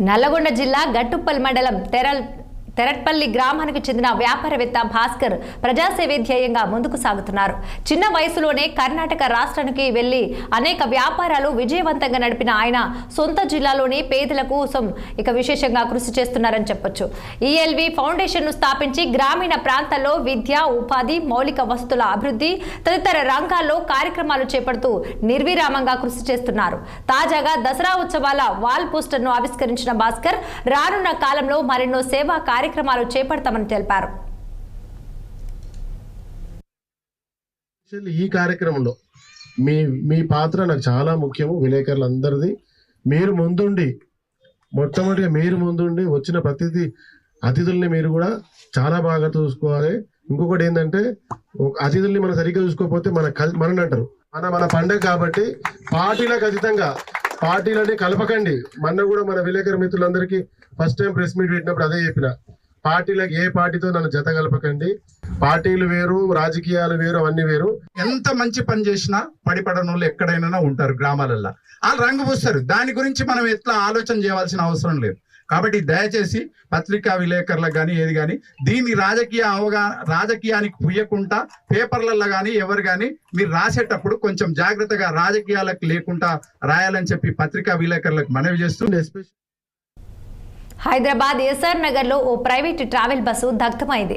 నల్లగొండ జిల్లా గట్టుప్పల్ మండలం తెరల్ తెరట్పల్లి గ్రామానికి చెందిన వ్యాపారవేత్త భాస్కర్ ప్రజాసేవే ధ్యేయంగా ముందుకు సాగుతున్నారు. చిన్న వయసులోనే కర్ణాటక రాష్ట్రానికి వెళ్ళి అనేక వ్యాపారాలు విజయవంతంగా నడిపిన ఆయన సొంత జిల్లాలోని పేదల కోసం ఇక విశేషంగా కృషి చేస్తున్నారని చెప్పొచ్చు. ఈఎల్వి ఫౌండేషన్ను స్థాపించి గ్రామీణ ప్రాంతాల్లో విద్య ఉపాధి మౌలిక వసతుల అభివృద్ధి తదితర రంగాల్లో కార్యక్రమాలు చేపడుతూ నిర్విరామంగా కృషి చేస్తున్నారు. తాజాగా దసరా ఉత్సవాల వాల్ పోస్టర్ను ఆవిష్కరించిన భాస్కర్ రానున్న కాలంలో మరెన్నో సేవా కార్యక్రమాలు చేపడతామని తెలిపారు. యాక్చువల్లీ ఈ కార్యక్రమంలో మీ మీ పాత్ర నాకు చాలా ముఖ్యము విలేకరులందరిది. మీరు ముందుండి మొట్టమొదటిగా మీరు ముందుండి వచ్చిన ప్రతిదీ అతిథుల్ని మీరు కూడా చాలా బాగా చూసుకోవాలి. ఇంకొకటి ఏంటంటే అతిథుల్ని మనం సరిగ్గా చూసుకోకపోతే మన కల్ మనని అంటారు. మన మన పండగ కాబట్టి పార్టీలకు అతీతంగా పార్టీలని కలపకండి. మొన్న కూడా మన విలేకరు మిత్రులందరికీ ఫస్ట్ టైం ప్రెస్ మీట్ పెట్టినప్పుడు అదే చెప్పిన. పార్టీలకు ఏ పార్టీతో నన్ను జత కలపకండి. పార్టీలు వేరు రాజకీయాలు వేరు అవన్నీ వేరు. ఎంత మంచి పని చేసినా పడిపడని వాళ్ళు ఎక్కడైనా ఉంటారు గ్రామాలల్లో. వాళ్ళు రంగు పూస్తారు. దాని గురించి మనం ఎట్లా ఆలోచన చేయాల్సిన అవసరం లేదు. కాబట్టి దయచేసి పత్రికా విలేకరులకు కానీ ఏది కానీ దీన్ని రాజకీయ అవగా రాజకీయానికి పుయ్యకుండా పేపర్లలో కానీ ఎవరు కానీ మీరు రాసేటప్పుడు కొంచెం జాగ్రత్తగా రాజకీయాలకు లేకుండా రాయాలని చెప్పి పత్రికా విలేకరులకు మనవి చేస్తుంది ఎస్పెషల్ హైదరాబాద్ ఎస్ఆర్ నగర్లో ఓ ప్రైవేట్ ట్రావెల్ బస్సు దగ్ధమైంది.